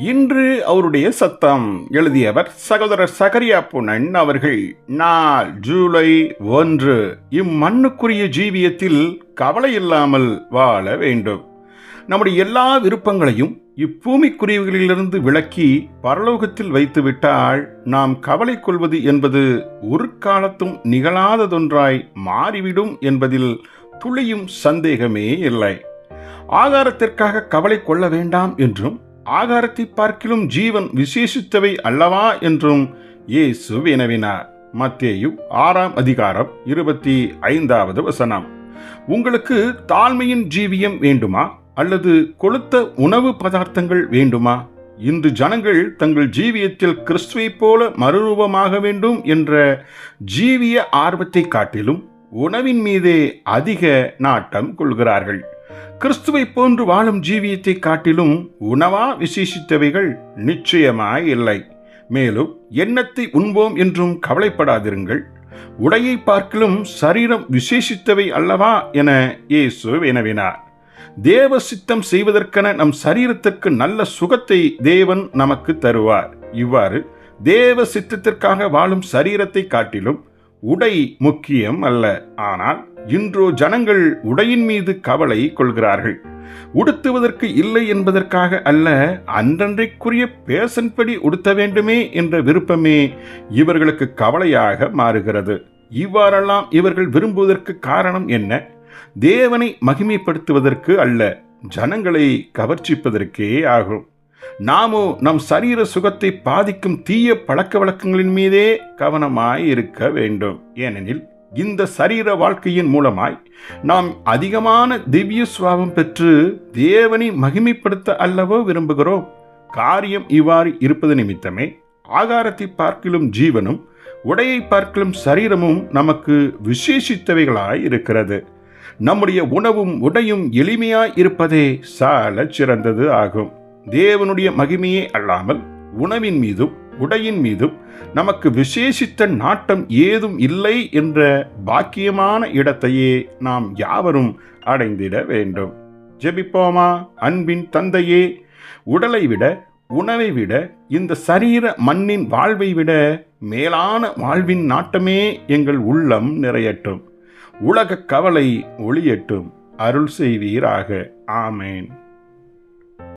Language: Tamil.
இன்று அவருடைய சத்தம் எழுதியவர் சகோதரர் சகரியா புனன் அவர்கள் நாள் ஜூலை ஒன்று. இம்மண்ணுக்குரிய ஜீவியத்தில் கவலை இல்லாமல் வாழ வேண்டும். நம்முடைய எல்லா விருப்பங்களையும் இப்பூமிக்குரியவர்களிலிருந்து விலக்கி பரலோகத்தில் வைத்துவிட்டால் நாம் கவலை கொள்வது என்பது ஒரு காலத்தும் நிகழாததொன்றாய் மாறிவிடும் என்பதில் துளியும் சந்தேகமே இல்லை. ஆதாரத்திற்காக கவலை கொள்ள வேண்டாம் என்றும் ஆகாரத்தை பார்க்கிலும் ஜீவன் விசேஷித்தவை அல்லவா என்றும் இயேசு வினவினார். மத்தேயு ஆறாம் அதிகாரம் இருபத்தி ஐந்தாவது வசனம். உங்களுக்கு தாழ்மையின் ஜீவியம் வேண்டுமா? அல்லது கொளுத்த உணவு பதார்த்தங்கள் வேண்டுமா? இன்று ஜனங்கள் தங்கள் ஜீவியத்தில் கிறிஸ்துவைப் போல மறுரூபமாக வேண்டும் என்ற ஜீவிய ஆர்வத்தை காட்டிலும் உணவின் மீதே அதிக நாட்டம் கொள்கிறார்கள். கிறிஸ்துவை போன்று வாழும் ஜீவியத்தை காட்டிலும் உணவா விசேஷித்தவைகள் நிச்சயமாய் இல்லை. மேலும் எண்ணத்தை உண்போம் என்றும் கவலைப்படாதிருங்கள். உடையை பார்க்கிலும் சரீரம் விசேஷித்தவை அல்லவா என இயேசு வினவினார். தேவ சித்தம் செய்வதற்கென நம் சரீரத்திற்கு நல்ல சுகத்தை தேவன் நமக்கு தருவார். இவ்வாறு தேவ சித்தத்திற்காக வாழும் சரீரத்தை காட்டிலும் உடை முக்கியம் அல்ல. ஆனால் இன்றோ ஜனங்கள் உடையின் மீது கவலை கொள்கிறார்கள். உடுத்துவதற்கு இல்லை என்பதற்காக அல்ல அன்றன்றைக்குரிய பேசன்படி உடுத்த வேண்டுமே என்ற விருப்பமே இவர்களுக்கு கவலையாக மாறுகிறது. இவ்வாறெல்லாம் இவர்கள் விரும்புவதற்கு காரணம் என்ன? தேவனை மகிமைப்படுத்துவதற்கு அல்ல ஜனங்களை கவர்ச்சிப்பதற்கே ஆகும். நாமோ நம் சரீர சுகத்தை பாதிக்கும் தீய பழக்க வழக்கங்களின் மீதே கவனமாய் இருக்க வேண்டும். ஏனெனில் இந்த சரீர வாழ்க்கையின் மூலமாய் நாம் அதிகமான திவ்ய சுவாபம் பெற்று தேவனை மகிமைப்படுத்த அல்லவோ விரும்புகிறோம். காரியம் இவ்வாறு இருப்பது நிமித்தமே ஆகாரத்தை பார்க்கிலும் ஜீவனும் உடையை பார்க்கிலும் சரீரமும் நமக்கு விசேஷித்தவைகளாய் இருக்கிறது. நம்முடைய உணவும் உடையும் எளிமையாய் இருப்பதே சால சிறந்தது ஆகும். தேவனுடைய மகிமையே அல்லாமல் உணவின் மீதும் உடையின் மீதும் நமக்கு விசேஷித்த நாட்டம் ஏதும் இல்லை என்ற பாக்கியமான இடத்தையே நாம் யாவரும் அடைந்திட வேண்டும். ஜெபிப்போமா? அன்பின் தந்தையே உடலை விட உணவை விட இந்த சரீர மண்ணின் வாழ்வை விட மேலான வாழ்வின் நாட்டமே எங்கள் உள்ளம் நிறையட்டும். உலக கவலை ஒளியட்டும். அருள் செய்வீராக. ஆமேன்.